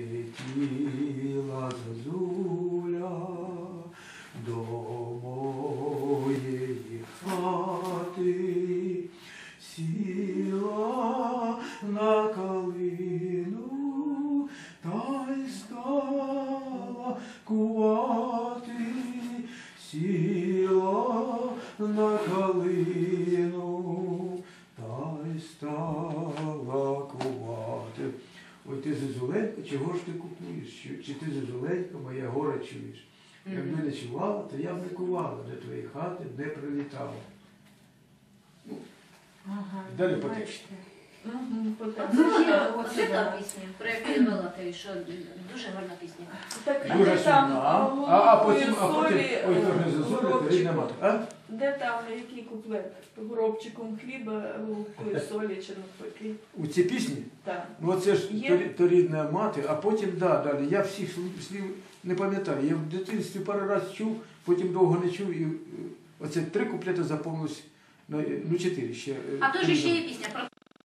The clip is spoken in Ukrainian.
Летіла зозуля до моєї хати, сіла на калину та й стала кувати, сіла на калину Ой, зозуленька, чого ж ти купуєш? Чи, чи ти зозуленька, моя гора чуєш? Якби не чувала, то я б не кувала до твоєї хати, не прилітала. Ага, Далі по бачите. тексту. Мгм, по тексту. Та- Оце пісня, про яку я балакаю, що дуже гарна пісня. Так, Дуже де а? А, а потім, а потім, солі, ой, то не зозуля, рідна мати. А? Де там який куплет? Горобчиком хліба, голубкою солі чи навпаки. У цій пісні? Так. Ну оце ж Є? то, рі- то рідна мати, а потім, да, далі. Я всіх слів, слів не пам'ятаю. Я в дитинстві пару раз чув, потім довго не чув. І е, оце три куплети заповнилось, ну, е, ну чотири ще. е, А то ж ще є пісня про